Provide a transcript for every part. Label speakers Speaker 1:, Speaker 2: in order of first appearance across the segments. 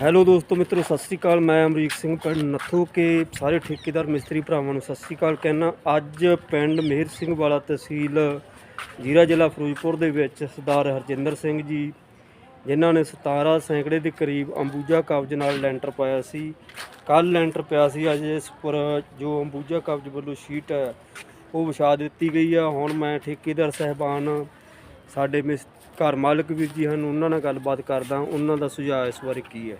Speaker 1: Hello ਦੋਸਤੋ, ਮਿੱਤਰੋ, ਸਤਿ ਸ੍ਰੀ ਅਕਾਲ। ਮੈਂ ਅਮਰੀਕ ਸਿੰਘ, ਪਿੰਡ ਨੱਥੋ ਕੇ। ਸਾਰੇ ਠੇਕੇਦਾਰ, ਮਿਸਤਰੀ ਭਰਾਵਾਂ ਨੂੰ ਸਤਿ ਸ੍ਰੀ ਅਕਾਲ ਕਹਿਣਾ ਅੱਜ ਪਿੰਡ ਮਿਹਰ ਸਿੰਘ ਵਾਲਾ ਤਹਿਸੀਲ ਜੀਰਾ ਜ਼ਿਲ੍ਹਾ ਫਿਰੋਜ਼ਪੁਰ ਦੇ ਵਿੱਚ ਸਰਦਾਰ ਹਰਜਿੰਦਰ ਸਿੰਘ ਜੀ, ਜਿਨ੍ਹਾਂ ਨੇ 17 ਸੈਂਕੜੇ ਦੇ ਕਰੀਬ ਅੰਬੂਜਾ ਕਬਜ਼ ਨਾਲ ਲੈਂਟਰ ਪਾਇਆ ਸੀ। ਕੱਲ ਲੈਂਟਰ ਪਿਆ ਸੀ, ਅੱਜ ਇਸ ਪਰ ਜੋ ਅੰਬੂਜਾ ਕਬਜ਼ ਵੱਲੋਂ ਸ਼ੀਟ ਹੈ, ਉਹ ਵਿਛਾ ਦਿੱਤੀ ਗਈ ਆ। ਹੁਣ ਮੈਂ ਠੇਕੇਦਾਰ ਸਹਿਬਾਨ, ਸਾਡੇ ਮਿਸ ਘਰ ਮਾਲਕ ਵੀਰ ਜੀ ਹਨ, ਉਹਨਾਂ ਨਾਲ ਗੱਲਬਾਤ ਕਰਦਾ ਉਹਨਾਂ ਦਾ ਸੁਝਾਅ ਇਸ ਬਾਰੇ ਕੀ ਹੈ?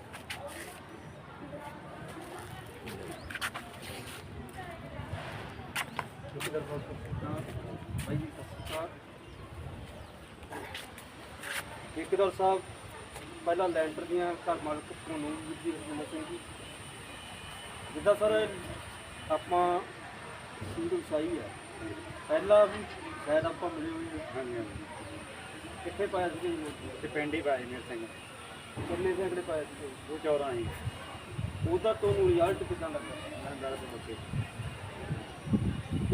Speaker 1: ਠੇਕੇਦਾਰ ਸਾਹਿਬ, ਪਹਿਲਾਂ ਲੈਂਟਰ ਦੀਆਂ ਘਰ ਮਾਲਕ ਤੁਹਾਨੂੰ ਵੀਰ ਜੀ ਰਜਿੰਦਰ ਸਿੰਘ ਜੀ ਜਿੱਦਾਂ ਸਰ, ਆਪਾਂ ਸੀਟ ਉਸਾਈ ਹੈ ਪਹਿਲਾਂ ਵੀ ਸ਼ਾਇਦ ਆਪਾਂ ਮਿਲੇ ਹੋਏ ਕਿੱਥੇ ਪਾਇਆ ਸੀ ਜੀ
Speaker 2: ਤੇ ਪਿੰਡ ਹੀ ਪਾਏ ਮੇਰੇ ਸਿੰਘ।
Speaker 1: ਕਿੰਨੇ ਸੈਂਕੜੇ ਪਾਇਆ ਸੀ
Speaker 2: ਉਹ 14 ਹੀ
Speaker 1: ਉਹਦਾ ਤੁਹਾਨੂੰ ਰਿਜ਼ਲਟ ਕਿਦਾਂ ਲੱਗਾ?
Speaker 2: ਮੈਂ ਗੱਲ ਤੋਂ ਬੱਚੇ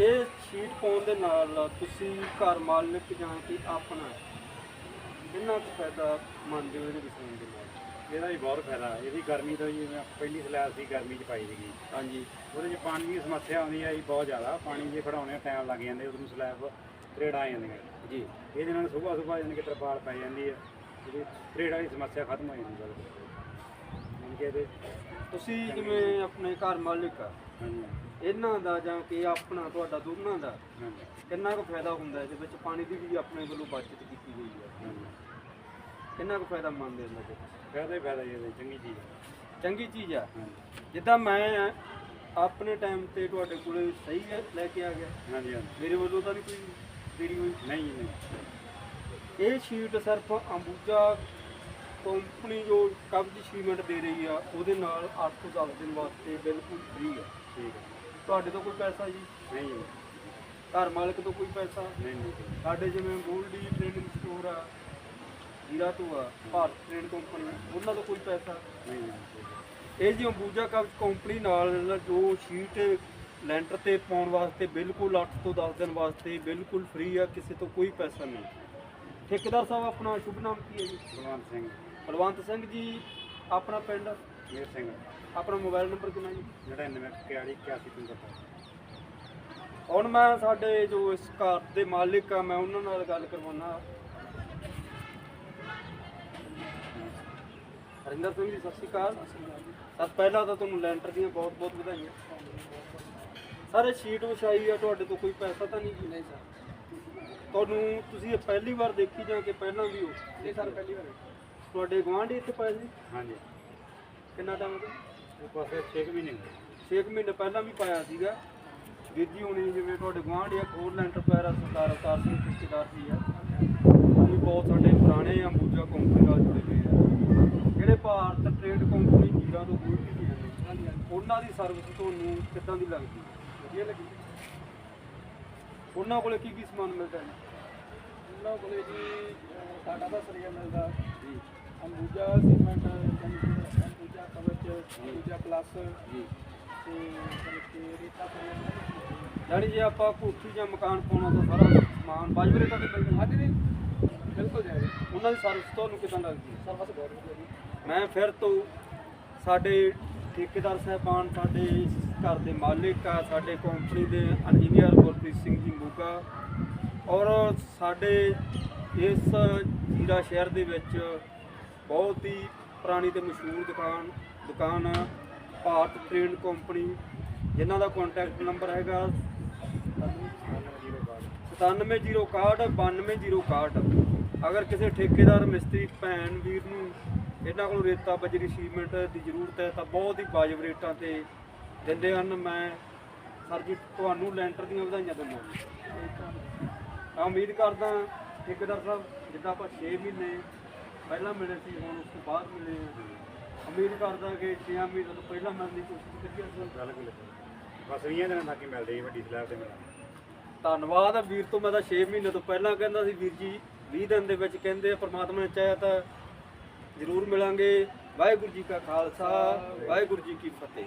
Speaker 1: ਇਹ ਸ਼ੀਟ ਪਾਉਣ ਦੇ ਨਾਲ ਤੁਸੀਂ ਘਰ ਮਾਲਕ ਜਾਂ ਕਿ ਆਪਣਾ ਕਿੰਨਾ ਕੁ ਫਾਇਦਾ ਮੰਨਦੇ ਹੋ ਇਹਦੇ ਵਿਛਾਉਣ ਦੇ ਨਾਲ?
Speaker 2: ਇਹਦਾ ਵੀ ਬਹੁਤ ਫਾਇਦਾ। ਇਹਦੀ ਗਰਮੀ ਤੋਂ ਜਿਵੇਂ ਆਪਾਂ ਪਹਿਲੀ ਸਲੈਬ ਸੀ ਗਰਮੀ 'ਚ ਪਾਈ ਸੀਗੀ।
Speaker 1: ਹਾਂਜੀ।
Speaker 2: ਉਹਦੇ 'ਚ ਪਾਣੀ ਦੀ ਸਮੱਸਿਆ ਆਉਂਦੀ ਹੈ ਜੀ ਬਹੁਤ ਜ਼ਿਆਦਾ। ਪਾਣੀ ਜੇ ਖੜਾਉਣੇ ਟਾਈਮ ਲੱਗ ਜਾਂਦੇ ਉਦੋਂ ਸਲੈਬ ਤਰੇੜਾਂ ਆ ਜਾਂਦੀਆਂ।
Speaker 1: ਜੀ।
Speaker 2: ਇਹਦੇ ਨਾਲ ਸੁਬਾਹ ਸੁਬਾਹ ਜਾਨੀ ਕਿ ਤਰਪਾਲ ਪੈ ਜਾਂਦੀ ਹੈ ਜਿਹੜੀ ਤਰੇੜਾਂ ਦੀ ਸਮੱਸਿਆ ਖਤਮ ਹੋ ਜਾਂਦੀ ਬਿਲਕੁਲ ਜਾਣੀ ਕਿ ਇਹਦੇ
Speaker 1: ਤੁਸੀਂ ਜਿਵੇਂ ਆਪਣੇ ਘਰ ਮਾਲਕ ਆ
Speaker 2: ਹਾਂਜੀ।
Speaker 1: ਇਹਨਾਂ ਦਾ ਜਾਂ ਕਿ ਆਪਣਾ ਤੁਹਾਡਾ ਦੋਨਾਂ ਦਾ
Speaker 2: ਹਾਂਜੀ।
Speaker 1: ਕਿੰਨਾ ਕੁ ਫਾਇਦਾ ਹੁੰਦਾ ਇਹਦੇ ਵਿੱਚ? ਪਾਣੀ ਦੀ ਵੀ ਆਪਣੇ ਵੱਲੋਂ ਬਚਤ ਕੀਤੀ ਗਈ ਹੈ ਕਿੰਨਾ ਕੁ ਫਾਇਦਾ ਮੰਨਦੇ ਹੋ ਜੀ
Speaker 2: ਫਾਇਦਾ ਹੀ ਫਾਇਦਾ ਜੀ ਇਹਦੇ ਚੰਗੀ ਚੀਜ਼ ਹੈ
Speaker 1: ਚੰਗੀ ਚੀਜ਼ ਆ?
Speaker 2: ਹਾਂਜੀ।
Speaker 1: ਜਿੱਦਾਂ ਮੈਂ ਆਪਣੇ ਟਾਈਮ ਤੇ ਤੁਹਾਡੇ ਕੋਲੇ ਸਹੀ ਹੈ ਲੈ ਕੇ ਆ ਗਿਆ।
Speaker 2: ਹਾਂਜੀ ਹਾਂਜੀ।
Speaker 1: ਮੇਰੇ ਵੱਲੋਂ ਤਾਂ ਨਹੀਂ ਕੋਈ ਦੇਰੀ ਹੋਈ
Speaker 2: ਨਹੀਂ ਨਹੀਂ
Speaker 1: ਇਹ ਸ਼ੀਟ ਸਿਰਫ ਅੰਬੂਜਾ ਕੰਪਨੀ ਜੋ ਕਬਜ਼ ਸੀਮੈਂਟ ਦੇ ਰਹੀ ਆ ਉਹਦੇ ਨਾਲ 8 ਤੋਂ 10 ਦਿਨ ਵਾਸਤੇ ਬਿਲਕੁਲ ਫ੍ਰੀ ਆ।
Speaker 2: ਠੀਕ ਹੈ
Speaker 1: ਤੁਹਾਡੇ ਤੋਂ ਕੋਈ ਪੈਸਾ ਜੀ?
Speaker 2: ਨਹੀਂ
Speaker 1: ਘਰ ਮਾਲਕ ਤੋਂ ਕੋਈ ਪੈਸਾ?
Speaker 2: ਨਹੀਂ ਨਹੀਂ
Speaker 1: ਸਾਡੇ ਜਿਵੇਂ ਗੋਲਡੀ ਟ੍ਰੇਡਿੰਗ ਸਟੋਰ ਆ ਜੀਰਾ ਤੋਂ ਆ ਭਾਰਤ ਟ੍ਰੇਡ ਕੰਪਨੀ ਉਹਨਾਂ ਤੋਂ ਕੋਈ ਪੈਸਾ?
Speaker 2: ਨਹੀਂ
Speaker 1: ਇਹ ਜੀ ਅੰਬੂਜਾ ਕਬਜ਼ ਕੰਪਨੀ ਨਾਲ ਜੋ ਸ਼ੀਟ ਲੈਂਟਰ ਤੇ ਪਾਉਣ ਵਾਸਤੇ ਬਿਲਕੁਲ 8 ਤੋਂ 10 ਦਿਨ ਵਾਸਤੇ ਬਿਲਕੁਲ ਫ੍ਰੀ ਆ ਕਿਸੇ ਤੋਂ ਕੋਈ ਪੈਸਾ ਨਹੀਂ। ਠੇਕੇਦਾਰ ਸਾਹਿਬ ਆਪਣਾ ਸ਼ੁਭ ਨਾਮ ਕੀ ਹੈ ਜੀ?
Speaker 2: ਬਲਵੰਤ ਸਿੰਘ।
Speaker 1: ਬਲਵੰਤ ਸਿੰਘ ਜੀ ਆਪਣਾ ਪਿੰਡ?
Speaker 2: ਮੇਰ ਸਿੰਘ।
Speaker 1: ਆਪਣਾ ਮੋਬਾਈਲ ਨੰਬਰ ਕਿੰਨਾ ਜੀ?
Speaker 2: 99 81 81
Speaker 1: ਹੁਣ ਮੈਂ ਸਾਡੇ ਜੋ ਇਸ ਘਰ ਦੇ ਮਾਲਿਕ ਆ ਮੈਂ ਉਹਨਾਂ ਨਾਲ ਗੱਲ ਕਰਵਾਉਣਾ। ਹਰਿੰਦਰ ਸਿੰਘ ਜੀ ਸਤਿ ਸ਼੍ਰੀ ਅਕਾਲ। ਸਰ ਪਹਿਲਾਂ ਤਾਂ ਤੁਹਾਨੂੰ ਲੈਂਟਰ ਦੀਆਂ ਬਹੁਤ ਬਹੁਤ ਵਧਾਈਆਂ। ਸਾਰੇ ਸ਼ੀਟ ਵਿਛਾਈ ਆ ਤੁਹਾਡੇ ਤੋਂ ਕੋਈ ਪੈਸਾ ਤਾਂ ਨਹੀਂ ਜੀ? ਨਹੀਂ ਸਰ। ਤੁਹਾਨੂੰ ਤੁਸੀਂ ਇਹ ਪਹਿਲੀ ਵਾਰ ਦੇਖੀ ਜਾਂ ਕਿ ਪਹਿਲਾਂ ਵੀ ਹੋ? ਨਹੀਂ ਸਰ ਪਹਿਲੀ ਵਾਰ ਤੁਹਾਡੇ ਗੁਆਂਢੀ ਇੱਥੇ ਪਏ ਸੀ?
Speaker 2: ਹਾਂਜੀ।
Speaker 1: ਕਿੰਨਾ ਟਾਈਮ ਹੋ ਗਿਆ
Speaker 2: ਉਹ ਪਾਸੇ 6 ਮਹੀਨੇ ਹੋਏ
Speaker 1: 6 ਮਹੀਨੇ ਪਹਿਲਾਂ ਵੀ ਪਾਇਆ ਸੀਗਾ। ਵੀਰ ਜੀ ਹੁਣੀ ਜਿਵੇਂ ਤੁਹਾਡੇ ਗੁਆਂਢ ਆ ਖੋਲ ਲੈਂਟਰ ਪੈਰਾ ਸਰਦਾਰ ਅਵਤਾਰ ਸਿੰਘ ਠੇਕੇਦਾਰ ਜੀ ਆ। ਉਹ ਵੀ ਬਹੁਤ ਸਾਡੇ ਪੁਰਾਣੇ ਅੰਬੂਜਾ ਕੰਪਨੀ ਨਾਲ ਜੁੜੇ ਹੋਏ ਆ। ਜਿਹੜੇ ਭਾਰਤ ਟ੍ਰੇਡ ਕੰਪਨੀ ਜੀਰਾ ਤੋਂ ਗੋਲ ਵੀ ਨੇ। ਉਹਨਾਂ ਦੀ ਸਰਵਿਸ ਤੁਹਾਨੂੰ ਕਿੱਦਾਂ ਦੀ ਲੱਗਦੀ? ਵਧੀਆ ਲੱਗੀ। ਉਹਨਾਂ ਕੋਲੇ ਕੀ ਕੀ ਸਮਾਨ ਮਿਲਦਾ ਹੈ
Speaker 3: ਉਹਨਾਂ ਕੋਲੇ ਜੀ ਸਾਡਾ ਤਾਂ ਸਰੀਆ ਮਿਲਦਾ।
Speaker 1: ਜੀ।
Speaker 3: ਅੰਬੂਜਾ ਸੀਮੈਂਟ ਅੰਬੂਜਾ ਕਵਚ ਅੰਬੂਜਾ ਪਲੱਸ
Speaker 1: ਜੀ।
Speaker 3: ਤੇ ਮਤਲਬ ਕਿ ਰੇਤਾ ਪਾਉਣਾ
Speaker 1: ਯਾਨੀ ਜੇ ਆਪਾਂ ਕੋਠੀ ਜਾਂ ਮਕਾਨ ਪਾਉਣਾ ਤਾਂ ਸਾਰਾ ਸਮਾਨ ਬਾਜਵਰੇ ਤੱਕ ਮਿਲ ਜਾਂਦਾ।
Speaker 3: ਹਾਂਜੀ ਜੀ ਬਿਲਕੁਲ ਜਾਇਜ਼
Speaker 1: ਉਹਨਾਂ ਦੀ ਸਰਵਿਸ ਤੁਹਾਨੂੰ ਕਿੱਦਾਂ ਲੱਗਦੀ ਹੈ?
Speaker 3: ਸਰਵਿਸ ਬਹੁਤ ਵਧੀਆ ਜੀ।
Speaker 1: ਮੈਂ ਫਿਰ ਤੋਂ ਸਾਡੇ ਠੇਕੇਦਾਰ ਸਾਹਿਬਾਨ ਸਾਡੇ ਘਰ ਦੇ ਮਾਲਿਕ ਆ, ਸਾਡੇ ਕੰਪਨੀ ਦੇ ਇੰਜੀਨੀਅਰ ਗੁਰਪ੍ਰੀਤ ਸਿੰਘ ਜੀ ਮੋਗਾ ਔਰ ਸਾਡੇ ਇਸ ਜੀਰਾ ਸ਼ਹਿਰ ਦੇ ਵਿੱਚ ਬਹੁਤ ਹੀ ਪੁਰਾਣੀ ਤੇ ਮਸ਼ਹੂਰ ਦੁਕਾਨ ਦੁਕਾਨ ਆ, ਭਾਰਤ ਟ੍ਰੇਡ ਕੰਪਨੀ ਜਿਨ੍ਹਾਂ ਦਾ ਕੰਟੈਕਟ ਨੰਬਰ ਹੈਗਾ 97061 92061 ਅਗਰ ਕਿਸੇ ਠੇਕੇਦਾਰ, ਮਿਸਤਰੀ, ਭੈਣ, ਵੀਰ ਨੂੰ ਇਹਨਾਂ ਕੋਲ ਰੇਤਾ, ਬਜਰੀ, ਸੀਮੈਂਟ ਦੀ ਜ਼ਰੂਰਤ ਹੈ, ਤਾਂ ਬਹੁਤ ਹੀ ਵਾਜਬ ਰੇਟਾਂ ਤੇ ਦਿੰਦੇ ਹਨ ਮੈਂ ਸਰ ਜੀ ਤੁਹਾਨੂੰ ਲੈਂਟਰ ਦੀਆਂ ਵਧਾਈਆਂ ਦਿੰਦਾ ਤਾਂ ਉਮੀਦ ਕਰਦਾ ਠੇਕੇਦਾਰ ਸਾਹਿਬ ਜਿੱਦਾਂ ਆਪਾਂ 6 ਮਹੀਨੇ ਪਹਿਲਾਂ ਮਿਲੇ ਸੀ ਹੁਣ ਉਸ ਤੋਂ ਬਾਅਦ ਮਿਲੇ ਹਾਂ। ਉਮੀਦ ਕਰਦਾ ਕਿ 6 ਮਹੀਨੇ ਤੋਂ ਪਹਿਲਾਂ ਮਿਲਣ ਦੀ ਕੋਸ਼ਿਸ਼ ਕਰੀਏ ਸਰ
Speaker 2: ਬਿਲਕੁਲ ਬਸ 20 ਦਿਨਾਂ ਤੱਕ ਹੀ ਮਿਲਦੇ ਵੱਡੀ ਸਲੈਬ ਤੇ ਮਿਲਾਂਗੇ
Speaker 1: ਧੰਨਵਾਦ ਵੀਰ ਤੋਂ ਮੈਂ ਤਾਂ 6 ਮਹੀਨੇ ਤੋਂ ਪਹਿਲਾਂ ਕਹਿੰਦਾ ਸੀ ਵੀਰ ਜੀ 20 ਦਿਨ ਦੇ ਵਿੱਚ ਕਹਿੰਦੇ ਆ ਪ੍ਰਮਾਤਮਾ ਨੇ ਚਾਹਿਆ ਤਾਂ ਜ਼ਰੂਰ ਮਿਲਾਂਗੇ। ਵਾਹਿਗੁਰੂ ਜੀ ਕਾ ਖਾਲਸਾ ਵਾਹਿਗੁਰੂ ਜੀ ਕੀ ਫਤਿਹ।